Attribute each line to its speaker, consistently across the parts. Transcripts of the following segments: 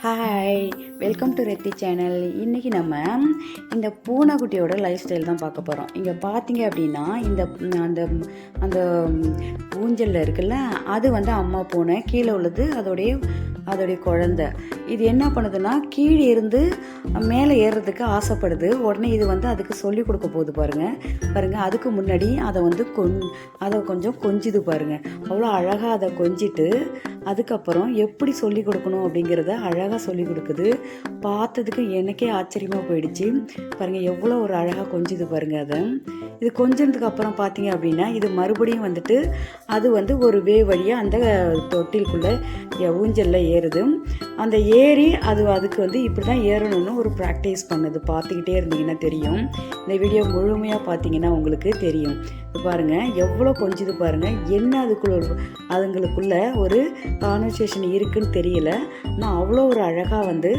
Speaker 1: Hi welcome to Rethi channel இன்றைக்கி நம்ம இந்த பூனைக்குட்டியோட லைஃப் ஸ்டைல் தான் பார்க்க போகிறோம் இங்கே பார்த்தீங்க அப்படின்னா இந்த அந்த அந்த ஊஞ்சலில் இருக்குல்ல அது வந்து அம்மா பூனை கீழே உள்ளது அதோடைய அதோடைய குழந்த. இது என்ன பண்ணுதுன்னா கீழே இருந்து மேலே ஏறுறதுக்கு ஆசைப்படுது. உடனே இது வந்து அதுக்கு சொல்லி கொடுக்க போகுது பாருங்கள் பாருங்கள் அதுக்கு முன்னாடி அதை வந்து கொஞ் அதை கொஞ்சம் கொஞ்சுது பாருங்கள் அவ்வளோ அழகாக அதை கொஞ்சிட்டு அதுக்கப்புறம் எப்படி சொல்லி கொடுக்கணும் அப்படிங்கிறத அழகாக சொல்லி கொடுக்குது. பார்த்ததுக்கு எனக்கே ஆச்சரியமாக போயிடுச்சு. பாருங்கள் எவ்வளோ ஒரு அழகாக கொஞ்சுது பாருங்கள் அதை. இது கொஞ்சதுக்கு அப்புறம் பார்த்தீங்க அப்படின்னா இது மறுபடியும் வந்துட்டு அது வந்து ஒரு வே வழியாக அந்த தொட்டிலுக்குள்ளே ஊஞ்சலில் ஏறுது. அந்த ஏறி அது அதுக்கு வந்து இப்படி தான் ஏறணும்னு ஒரு ப்ராக்டிஸ் பண்ணுது. பார்த்துக்கிட்டே இருந்தீங்கன்னா தெரியும். இந்த வீடியோ முழுமையாக பார்த்தீங்கன்னா உங்களுக்கு தெரியும். இது பாருங்கள் எவ்வளோ கொஞ்சது பாருங்கள் என்ன அதுக்குள்ள அதுங்களுக்குள்ள ஒரு கான்வர்சேஷன் இருக்குன்னு தெரியல. ஆனால் அவ்வளோ ஒரு அழகாக வந்து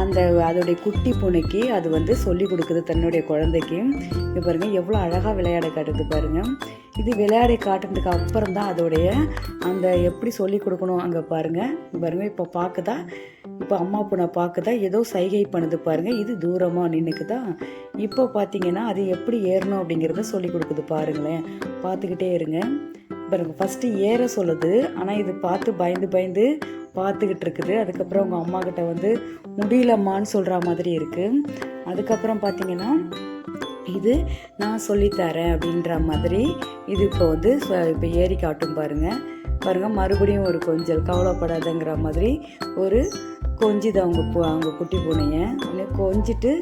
Speaker 1: அந்த அதோடைய குட்டி பூனைக்கு அது வந்து சொல்லி கொடுக்குது தன்னுடைய குழந்தைக்கு. இப்போ பாருங்கள் எவ்வளோ அழகாக விளையாட காட்டுது பாருங்கள் இது விளையாடி காட்டுனதுக்கு அப்புறம் தான் அதோடைய அந்த எப்படி சொல்லி கொடுக்கணும் அங்கே பாருங்கள் பாருங்கள் இப்போ பார்க்குதா இப்போ அம்மா பூனை பார்க்குதா ஏதோ சைகை பண்ணுது பாருங்கள் இது தூரமாக நின்றுக்குதா இப்போ பார்த்தீங்கன்னா அது எப்படி ஏறணும் அப்படிங்கிறத சொல்லி கொடுக்குது பாருங்களேன். பார்த்துக்கிட்டே இருங்க. பாருங்கள் ஃபஸ்ட்டு ஏற சொல்லுது. ஆனால் இது பார்த்து பயந்து பயந்து பார்த்துக்கிட்டு இருக்குது. அதுக்கப்புறம் அவங்க அம்மா கிட்ட வந்து முடியலம்மான்னு சொல்கிற மாதிரி இருக்குது அதுக்கப்புறம் பார்த்தீங்கன்னா இது நான் சொல்லித்தரேன் அப்படின்ற மாதிரி இது இப்போ வந்து இப்போ ஏறி காட்டும் பாருங்கள் பாருங்கள் மறுபடியும் ஒரு கொஞ்சல் கவலைப்படாதங்கிற மாதிரி ஒரு கொஞ்சிது அவங்க பூ அவங்க குட்டி பூனையை. கொஞ்சிட்டு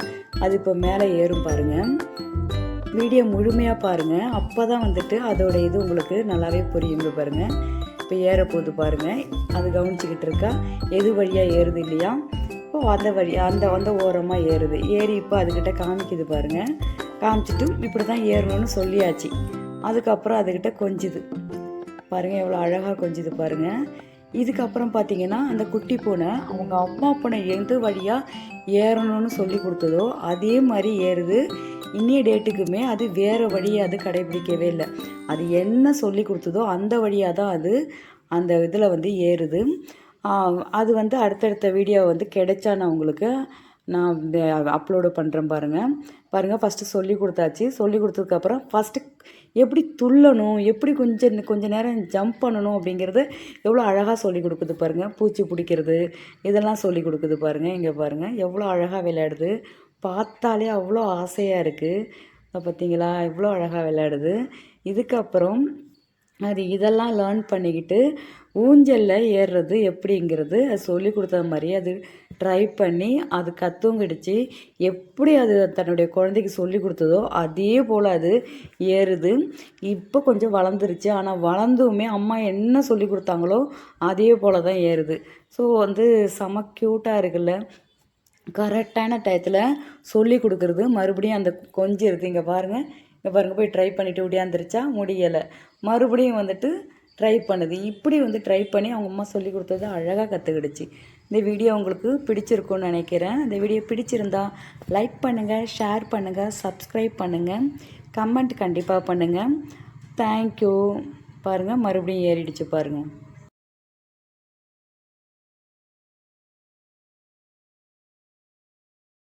Speaker 1: அது இப்போ மேலே ஏறும் பாருங்கள் வீடியோ முழுமையாக பாருங்கள் அப்போ தான் வந்துட்டு அதோட இது உங்களுக்கு நல்லாவே புரியுங்க பாருங்கள் இப்போ ஏற போகுது பாருங்கள் அது கவனிச்சிக்கிட்டு இருக்கா? எது வழியாக ஏறுது இல்லையா? இப்போ அந்த வழி அந்த அந்த ஓரமாக ஏறுது. ஏறி இப்போ அதுக்கிட்ட காமிக்குது பாருங்கள் காமிச்சிட்டு இப்படி தான் ஏறணும்னு சொல்லியாச்சு. அதுக்கப்புறம் அதுக்கிட்ட கொஞ்சுது. பாருங்கள் எவ்வளோ அழகாக கொஞ்சுது பாருங்கள் இதுக்கப்புறம் பார்த்தீங்கன்னா அந்த குட்டி பூனை அவங்க அம்மா பூனை எந்த வழியாக ஏறணும்னு சொல்லி கொடுத்ததோ அதே மாதிரி ஏறுது. இன்னைய டேட்டுக்குமே அது வேறு வழியை அது கடைபிடிக்கவே இல்லை. அது என்ன சொல்லி கொடுத்ததோ அந்த வழியாக தான் அது அந்த இதில் வந்து ஏறுது. அது வந்து அடுத்தடுத்த வீடியோ வந்து கிடைச்சா நான் உங்களுக்கு நான் அப்லோடு பண்ணுறேன் பாருங்கள் பாருங்கள் ஃபஸ்ட்டு சொல்லி கொடுத்தாச்சு. சொல்லி கொடுத்ததுக்கப்புறம் ஃபஸ்ட்டு எப்படி துள்ளணும் எப்படி கொஞ்சம் கொஞ்சம் நேரம் ஜம்ப் பண்ணணும் அப்படிங்கிறது எவ்வளோ அழகாக சொல்லி கொடுக்குது பாருங்கள் பூச்சி பிடிக்கிறது இதெல்லாம் சொல்லி கொடுக்குது பாருங்கள் இங்கே பாருங்கள் எவ்வளோ அழகாக விளையாடுது. பார்த்தாலே அவ்வளோ ஆசையாக இருக்குது பார்த்தீங்களா எவ்வளோ அழகாக விளையாடுது. இதுக்கப்புறம் அது இதெல்லாம் லேர்ன் பண்ணிக்கிட்டு ஊஞ்சலில் ஏறுறது எப்படிங்கிறது அது சொல்லி கொடுத்த மாதிரி அது ட்ரை பண்ணி அது கற்றுங்கிடுச்சு எப்படி அது தன்னுடைய குழந்தைக்கு சொல்லி கொடுத்ததோ அதே போல் அது ஏறுது. இப்போ கொஞ்சம் வளர்ந்துருச்சு. ஆனால் வளர்ந்துமே அம்மா என்ன சொல்லி கொடுத்தாங்களோ அதே போல் தான் ஏறுது. ஸோ வந்து செம க்யூட்டாக இருக்குல்ல. கரெக்டான டயத்தில் சொல்லி கொடுக்குறது. மறுபடியும் அந்த கொஞ்சம் இருக்குது இங்கே பாருங்கள் இங்கே பாருங்கள் போய் ட்ரை பண்ணிவிட்டு ஓடியாந்துருச்சா? முடியலை. மறுபடியும் வந்துட்டு ட்ரை பண்ணுது. இப்படி வந்து ட்ரை பண்ணி அவங்க அம்மா சொல்லி கொடுத்தது அழகாக கற்றுக்கிடுச்சு இந்த வீடியோ உங்களுக்கு பிடிச்சிருக்குன்னு நினைக்கிறேன். இந்த வீடியோ பிடிச்சிருந்தா லைக் பண்ணுங்கள் ஷேர் பண்ணுங்கள் சப்ஸ்கிரைப் பண்ணுங்கள் கமெண்ட் கண்டிப்பாக பண்ணுங்கள் தேங்க்யூ பாருங்கள் மறுபடியும் ஏறிடுச்சு பாருங்கள்